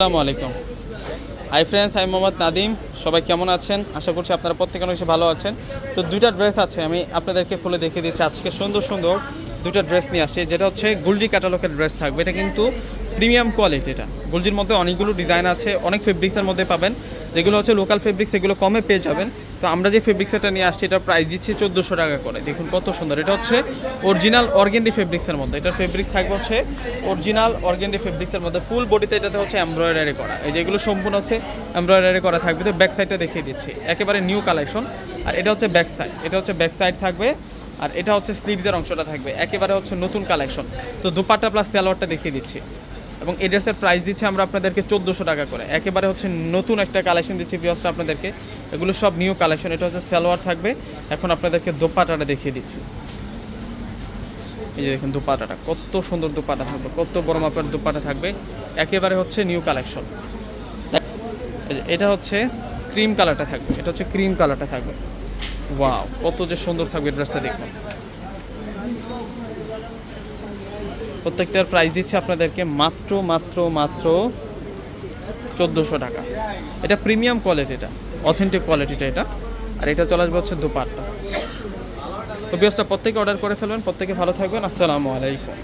আসসালামু আলাইকুম। Hi friends আমি মোহাম্মদ নাদিম সবাই কেমন আছেন? আশা করছি আপনারা প্রত্যেকে অনেক ভালো আছেন। তো দুইটা ড্রেস আছে, আমি আপনাদেরকে খুলে দেখে দিচ্ছি। আজকে সুন্দর সুন্দর দুইটা ড্রেস নিয়ে আসি যেটা হচ্ছে গুলজি ক্যাটালগের ড্রেস থাকবে। এটা কিন্তু প্রিমিয়াম কোয়ালিটি এটা গুলজির মধ্যে অনেকগুলো ডিজাইন আছে, অনেক ফেব্রিক্সের মধ্যে পাবেন। যেগুলো হচ্ছে লোকাল ফেব্রিক্স এগুলো কমে পেয়ে যাবেন। তো আমরা যে ফেব্রিক্স এটা নিয়ে আসছি, এটার প্রাইস দিচ্ছি চোদ্দোশো টাকা করে। দেখুন কত সুন্দর। এটা হচ্ছে অরিজিনাল অর্গেন্ডি ফেব্রিক্সের মধ্যে। এটার ফেব্রিক্স থাকবে হচ্ছে অরিজিনাল অর্গেন্ডি ফেব্রিক্সের মধ্যে। ফুল বডিতে এটাতে হচ্ছে এমব্রয়ডারি করা। এই যেগুলো সম্পূর্ণ হচ্ছে এমব্রয়ডারি করা থাকবে। তো ব্যাক সাইডটা দেখিয়ে দিচ্ছি। একেবারে নিউ কালেকশন আর এটা হচ্ছে ব্যাক সাইড এটা হচ্ছে ব্যাক সাইড থাকবে। আর এটা হচ্ছে স্লিভদের অংশটা থাকবে। একেবারে হচ্ছে নতুন কালেকশন তো দুপাট্টা প্লাস সালোয়ারটা দেখিয়ে দিচ্ছি। এবং এই ড্রেসের প্রাইস দিচ্ছি আমরা আপনাদেরকে চোদ্দোশো টাকা করে। একেবারে হচ্ছে নতুন একটা কালেকশন দিচ্ছি পিওসটা আপনাদেরকে। এগুলো সব নিউ কালেকশন এটা হচ্ছে সালোয়ার থাকবে। এখন আপনাদেরকে দোপাটাটা দেখিয়ে দিচ্ছি। এই যে দেখুন দুপাটাটা কত সুন্দর দুপাটা থাকবে, কত বড় মাপের দুপাটা থাকবে। একেবারে হচ্ছে নিউ কালেকশন এটা হচ্ছে ক্রিম কালারটা থাকবে, এটা হচ্ছে ক্রিম কালারটা থাকবে। ওয়াও কত যে সুন্দর থাকবে ড্রেসটা দেখুন। প্রত্যেকটার প্রাইস দিচ্ছে আপনাদেরকে মাত্র মাত্র মাত্র চোদ্দোশো টাকা। এটা প্রিমিয়াম কোয়ালিটিটা অথেন্টিক কোয়ালিটিটা এটা। আর এটা চলে আসবে হচ্ছে দুপাটটা। তো বিয়সটা প্রত্যেকে অর্ডার করে ফেলবেন, প্রত্যেকে ভালো থাকবেন। আসসালামু আলাইকুম।